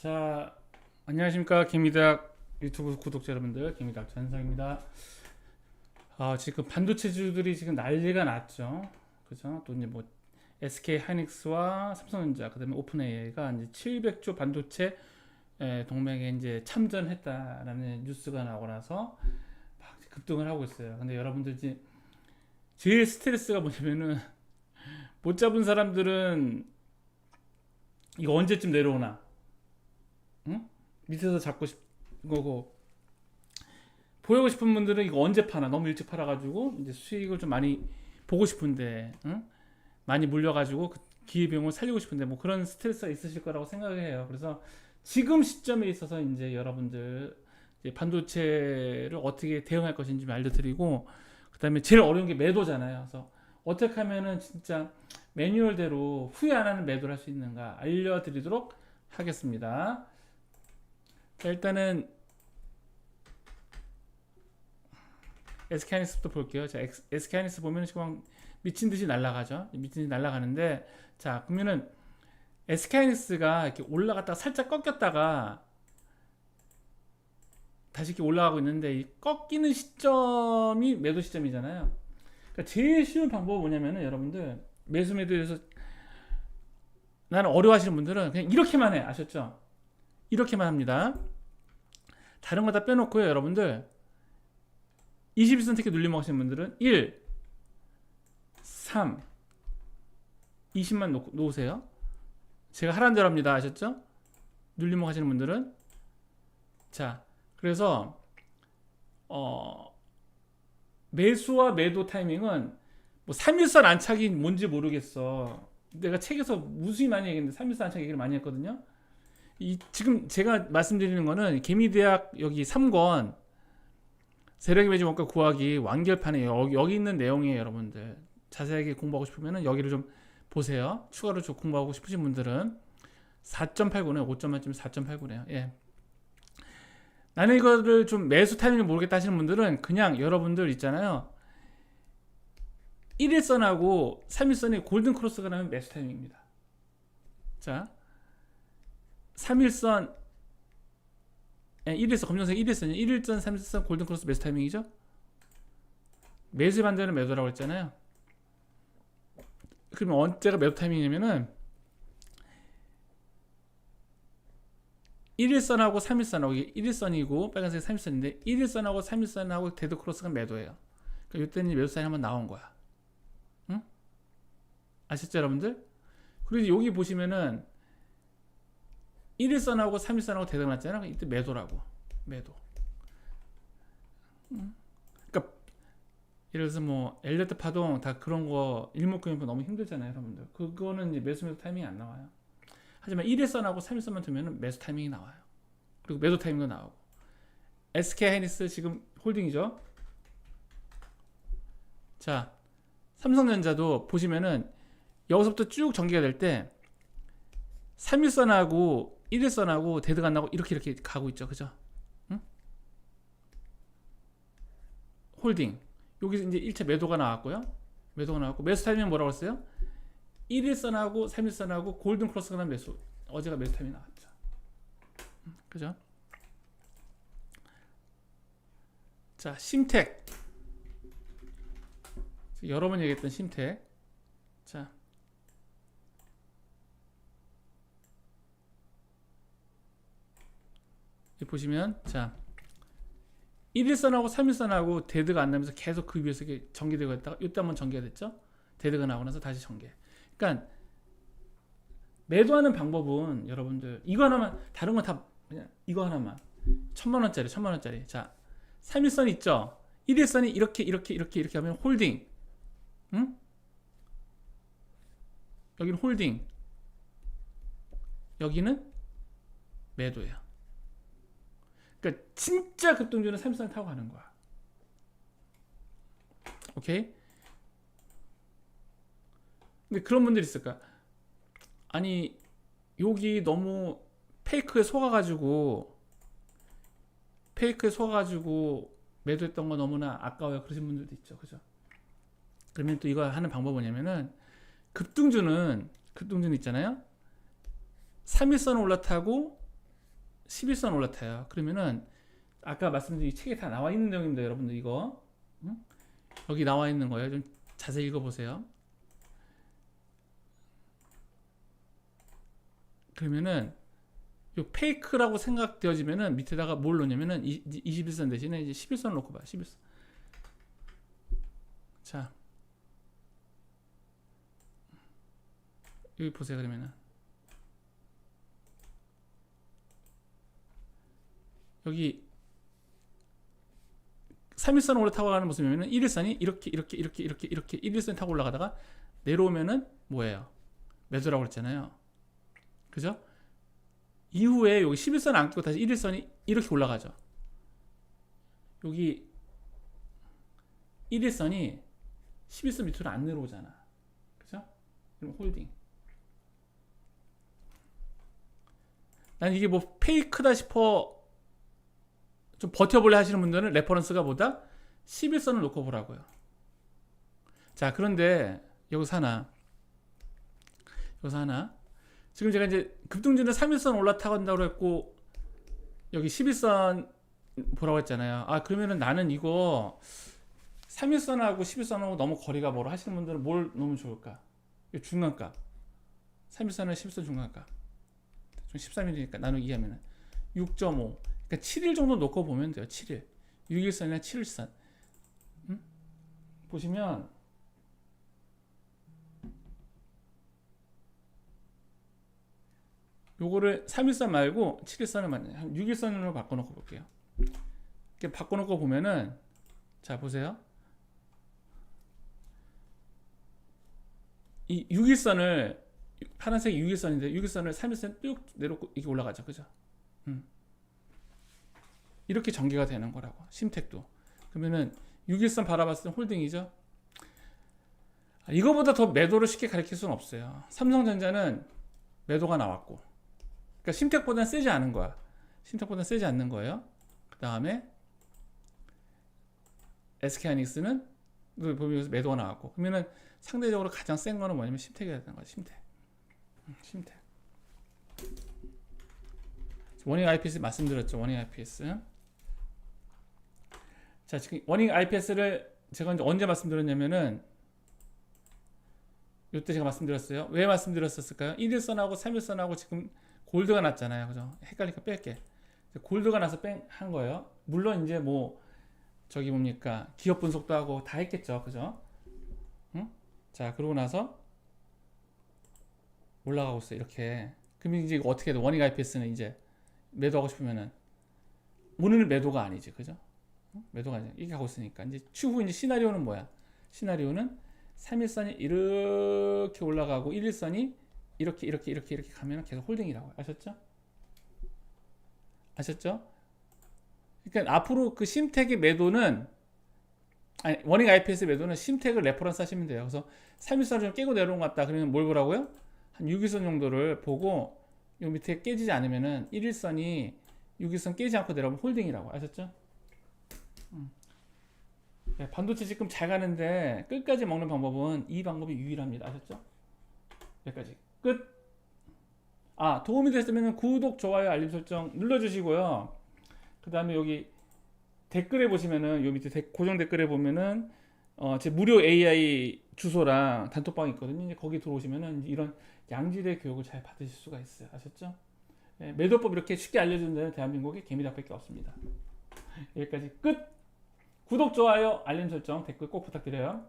자, 안녕하십니까 김미덕 유튜브 구독자 여러분들 김미덕 전상입니다. 아, 지금 반도체주들이 지금 난리가 났죠. 그죠? 또 이제 뭐 SK 하이닉스와 삼성전자 그다음에 오픈 AI가 이제 700조 반도체 에, 동맹에 이제 참전했다라는 뉴스가 나오고 나서 막 급등을 하고 있어요. 근데 여러분들 이제 제일 스트레스가 뭐냐면은 못 잡은 사람들은 이거 언제쯤 내려오나? 응? 밑에서 잡고 싶은 거고 보이고 싶은 분들은 이거 언제 파나? 너무 일찍 팔아가지고 이제 수익을 좀 많이 보고 싶은데, 응? 많이 물려가지고 그 기회비용을 살리고 싶은데 뭐 그런 스트레스가 있으실 거라고 생각해요. 그래서 지금 시점에 있어서 이제 여러분들 이제 반도체를 어떻게 대응할 것인지 좀 알려드리고 그다음에 제일 어려운 게 매도잖아요. 그래서 어떻게 하면은 진짜 매뉴얼대로 후회 안 하는 매도를 할 수 있는가 알려드리도록 하겠습니다. 자, 일단은 SK하이닉스부터 볼게요. 자, SK하이닉스 보면 지금 미친 듯이 날아가죠. 미친 듯이 날아가는데 자, 그러면은 SK하이닉스가 이렇게 올라갔다가 살짝 꺾였다가 다시 이렇게 올라가고 있는데 이 꺾이는 시점이 매도 시점이잖아요. 그러니까 제일 쉬운 방법은 뭐냐면은 여러분들 매수 매도에서 나는 어려워하시는 분들은 그냥 이렇게만 해 아셨죠? 이렇게만 합니다. 다른 거 다 빼놓고요, 여러분들. 21선 택 눌리면 하시는 분들은 1, 3, 20만 놓, 놓으세요. 제가 하라는 대로 합니다. 아셨죠? 눌리면 하시는 분들은 자, 그래서 어 매수와 매도 타이밍은 뭐 3일선 안착이 뭔지 모르겠어. 내가 책에서 무수히 많이 얘기했는데 3일선 안착 얘기를 많이 했거든요. 이 지금 제가 말씀드리는 거는 개미대학 여기 3권 세력의 매직 원가 구하기 완결판에 여기, 여기 있는 내용이에요, 여러분들. 자세하게 공부하고 싶으면 여기를 좀 보세요. 추가로 좀 공부하고 싶으신 분들은 4.89네요. 5점 만점에 4.89네요. 예. 나는 이거를 좀 매수 타이밍을 모르겠다 하시는 분들은 그냥 여러분들 있잖아요. 1일선하고 3일선이 골든 크로스가 나면 매수 타이밍입니다. 자, 3일선, 예, 1일선, 검정색 1일선이요. 1일선, 3일선 골든 크로스 매수 타이밍이죠? 매수 반대는 매도라고 했잖아요. 그러면 언제가 매도 타이밍이냐면은 1일선하고 3일선하고 이게 1일선이고 빨간색 3일선인데 1일선하고 3일선하고 데드 크로스가 매도예요. 그러니까 이때는 매도 사인 한번 나온 거야. 응? 아셨죠, 여러분들? 그리고 여기 보시면은 1일선하고 3일선하고 데드가 났잖아. 이때 매도라고. 매도. 응? 그러니까 예를 들어서 뭐 엘리어트 파동 다 그런 거 일목균형표 너무 힘들잖아요, 여러분들. 그거는 이제 매수 매도 타이밍이 안 나와요. 하지만 1일선하고 3일선만 두면 매수 타이밍이 나와요. 그리고 매도 타이밍도 나오고. SK 하이닉스 지금 홀딩이죠. 자, 삼성전자도 보시면은 여기서부터 쭉 전개가 될 때 3일선하고 1일선하고 대드가 안 나고 이렇게 이렇게 가고 있죠. 그죠? 응? 홀딩. 여기서 이제 1차 매도가 나왔고요. 매도가 나왔고 매수 타이밍 뭐라고 했어요? 1일선하고 3일선하고 골든 크로스가 난 매수. 어제가 매수 타이밍 나왔죠. 음, 그죠? 자, 심텍. 여러 번 얘기했던 심텍. 자. 여기 보시면 자. 1일선하고 3일선하고 데드가 안 나면서 계속 그 위에서 전개되고 있다가 이때 한번 전개가 됐죠? 데드가 나오고 나서 다시 전개. 그러니까 매도하는 방법은 여러분들 이거 하나만 다른 건 다 그냥 이거 하나만 천만 원짜리 천만 원짜리 자 3일선 있죠 1일선이 이렇게 이렇게 이렇게 이렇게 하면 홀딩 응? 여기는 홀딩 여기는 매도예요 그러니까 진짜 급등주는 3일선 타고 가는 거야 오케이 근데 그런 분들이 있을까? 아니 여기 너무 페이크에 속아가지고 페이크에 속아가지고 매도했던 거 너무나 아까워요. 그러신 분들도 있죠, 그죠? 그러면 또 이거 하는 방법은 뭐냐면은 급등주는 급등주는 있잖아요. 3일선 올라타고 11선 올라타요. 그러면은 아까 말씀드린 이 책에 다 나와 있는 내용입니다, 여러분들 이거 응? 여기 나와 있는 거예요. 좀 자세히 읽어보세요. 그러면은 요 페이크라고 생각되어지면은 밑에다가 뭘 넣냐면은 이, 21선 대신에 이제 11선 놓고 봐. 11선. 자. 여기 보세요. 그러면은 여기 3일선 올라타고 가는 모습이면은 1일선이 이렇게 이렇게 이렇게 이렇게 이렇게 1일선 타고 올라가다가 내려오면은 뭐예요? 매도라고 그랬잖아요. 그죠? 이후에 여기 11선 안 끼고 다시 1일선이 이렇게 올라가죠. 여기 1일선이 11선 밑으로 안 내려오잖아. 그죠? 그럼 홀딩. 난 이게 뭐 페이크다 싶어 좀 버텨볼래 하시는 분들은 레퍼런스가 보다 11선을 놓고 보라고요. 자, 그런데 여기서 하나. 여기서 하나. 지금 제가 이제 급등주는 3일선 올라타간다고 했고 여기 11선 보라고 했잖아요. 아, 그러면은 나는 이거 3일선하고 11선하고 너무 거리가 멀어 하시는 분들은 뭘 놓으면 좋을까? 중간값. 3일선은 11선 중간값. 좀 13일이니까 나누기 하면은 6.5. 그러니까 7일 정도 놓고 보면 돼요. 7일. 6일선이나 7일선. 음? 보시면 요거를 3일선 말고 7일선을 만 6일선으로 바꿔놓고 볼게요. 이렇게 바꿔놓고 보면은 자 보세요. 이 6일선을 파란색 6일선인데 6일선을 3일선 쭉 내려놓고 이게 올라가죠. 그죠? 음. 이렇게 전개가 되는 거라고. 심택도. 그러면은 6일선 바라봤을 때 홀딩이죠. 아, 이거보다 더 매도를 쉽게 가리킬 수는 없어요. 삼성전자는 매도가 나왔고. 그러니까 심택보다는 세지 않은 거야. 심택보다는 세지 않는 거예요. 그 다음에 SK하이닉스는 매도가 나왔고. 그러면은 상대적으로 가장 센 거는 뭐냐면 심택이야 되는 거야. 심택. 음, 심택. 원익 IPS 말씀드렸죠. 원익 IPS. 자, 지금 원익 IPS를 제가 이제 언제 말씀드렸냐면은 이때 제가 말씀드렸어요. 왜 말씀드렸었을까요? 1일선하고 3일선하고 지금 골드가 났잖아요. 그죠? 헷갈리니까 뺄게. 골드가 나서 뺀한 거예요. 물론 이제 뭐 저기 뭡니까? 기업 분석도 하고 다 했겠죠. 그죠? 응? 자, 그러고 나서 올라가고 있어. 이렇게. 그러면 이제 어떻게 돼? 원익 IPS는 이제 매도하고 싶으면은 오늘 매도가 아니지. 그죠? 응? 매도가 아니지. 이렇게 하고 있으니까 이제 추후 이제 시나리오는 뭐야? 시나리오는 3일선이 이렇게 올라가고 1일선이 이렇게 이렇게 이렇게 이렇게 가면 계속 홀딩이라고 아셨죠? 아셨죠? 그러니까 앞으로 그 심택의 매도는 아니 원익 IPS 매도는 심택을 레퍼런스 하시면 돼요. 그래서 3일선을 좀 깨고 내려온 것 같다. 그러면 뭘 보라고요? 한 6일선 정도를 보고 요 밑에 깨지지 않으면은 1일선이 6일선 깨지 않고 내려오면 홀딩이라고 아셨죠? 음. 네, 반도체 지금 잘 가는데 끝까지 먹는 방법은 이 방법이 유일합니다. 아셨죠? 여기까지 끝. 아 도움이 됐으면 구독, 좋아요, 알림 설정 눌러주시고요. 그 다음에 여기 댓글에 보시면은 요 밑에 데- 고정 댓글에 보면은 어, 제 무료 AI 주소랑 단톡방이 있거든요. 이제 거기 들어오시면은 이런 양질의 교육을 잘 받으실 수가 있어요. 아셨죠? 네, 매도법 이렇게 쉽게 알려주는 데는 대한민국에 개미닭밖에 없습니다. 여기까지 끝. 구독, 좋아요, 알림 설정, 댓글 꼭 부탁드려요.